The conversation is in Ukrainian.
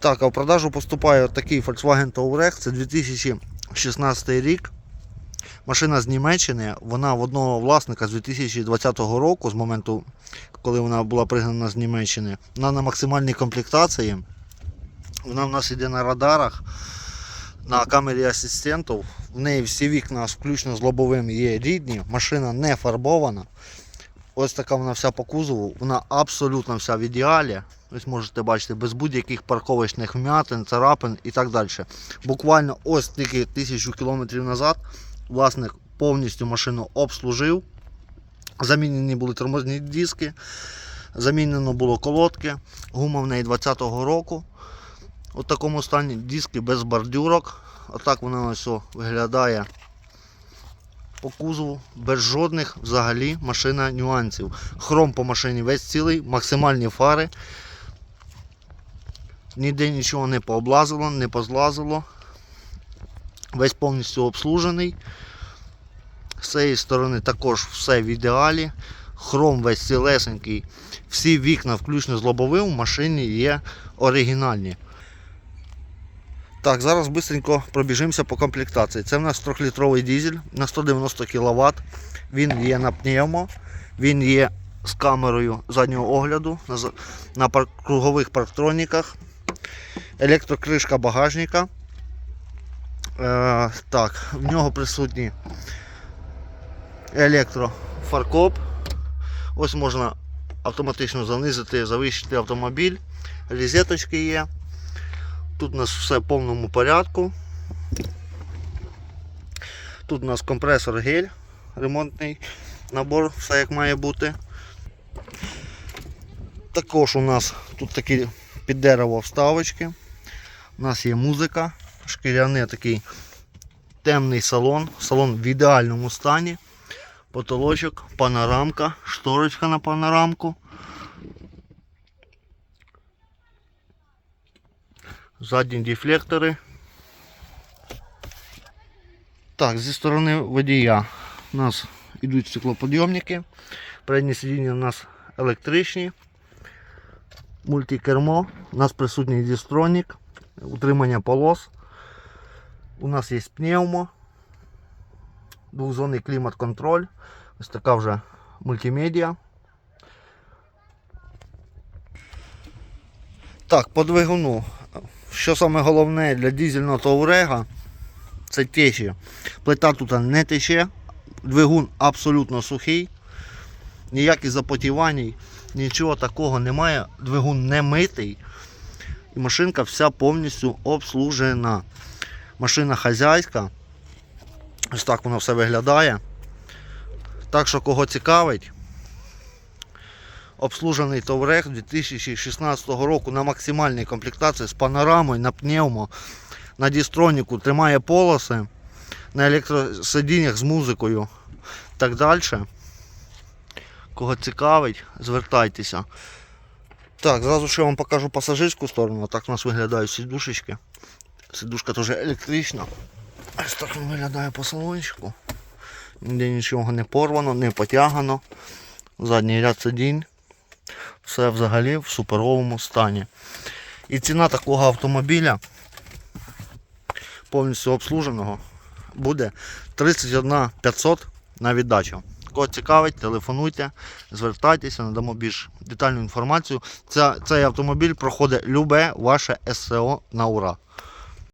Так, а в продажу поступає такий Volkswagen Touareg, це 2016 рік. Машина з Німеччини, вона в одного власника з 2020 року, з моменту, коли вона була пригнана з Німеччини. Вона на максимальній комплектації. Вона в нас йде на радарах, на камері асистентів. В неї всі вікна, включно з лобовим, є рідні. Машина не фарбована. Ось така вона вся по кузову. Вона абсолютно вся в ідеалі. Ось можете бачити, без будь-яких парковочних вмятин, царапин і так далі. Буквально ось тільки тисячу кілометрів назад власник повністю машину обслужив. Замінені були тормозні диски, замінено було колодки, гума в неї 20-го року. У такому стані диски без бордюрок. Отак вона ось виглядає по кузову, без жодних взагалі машина нюансів. Хром по машині весь цілий, максимальні фари. Ніде нічого не пооблазило, не позлазило. Весь повністю обслужений. З цієї сторони також все в ідеалі. Хром весь цілесенький. Всі вікна, включно з лобовим, в машині є оригінальні. Так, зараз швидко пробіжимося по комплектації. Це в нас 3-літровий дизель на 190 кВт. Він є на пневмо, він є з камерою заднього огляду на, кругових парктроніках. Електрокришка багажника. Е, так, в нього присутній електрофаркоп. Ось можна автоматично занизити, завищити автомобіль. Різеточки є. Тут у нас все в повному порядку. Тут у нас компресор гель, ремонтний набор, все як має бути. Також у нас тут такі під дерево вставочки. У нас є музика, шкіряний такий темний салон. Салон в ідеальному стані. Потолочок, панорамка, шторочка на панорамку. Задні дефлектори. Так, зі сторони водія у нас йдуть стеклоподйомники. Передні сидіння у нас електричні. Мультикермо. У нас присутній дістронік, утримання полос. У нас є пневмо, двохзонний клімат-контроль. Ось така вже мультимедіа. Так, по двигуну. Що саме головне для дизельного Touareg, це течі. Плита тут не тече, двигун абсолютно сухий, ніяких запотівань, нічого такого немає. Двигун не митий. І машинка вся повністю обслужена. Машина хазяйська. Ось так воно все виглядає. Так що кого цікавить, обслужений Touareg 2016 року на максимальній комплектації з панорамою, на пневмо, на дістроніку, тримає полоси, на електросидіннях з музикою так далі. Кого цікавить, звертайтеся. Так, зразу ще вам покажу пасажирську сторону. Так у нас виглядають сідушечки. Сидушка теж електрична. Ось так виглядає по салончику. Ніде нічого не порвано, не потягано. Задній ряд сидінь. Все взагалі в суперовому стані. І ціна такого автомобіля повністю обслуженого буде 31 500 на віддачу. Кого цікавить, телефонуйте, звертайтеся, надамо більш детальну інформацію. Ця, цей автомобіль проходить любе ваше ССО на ура.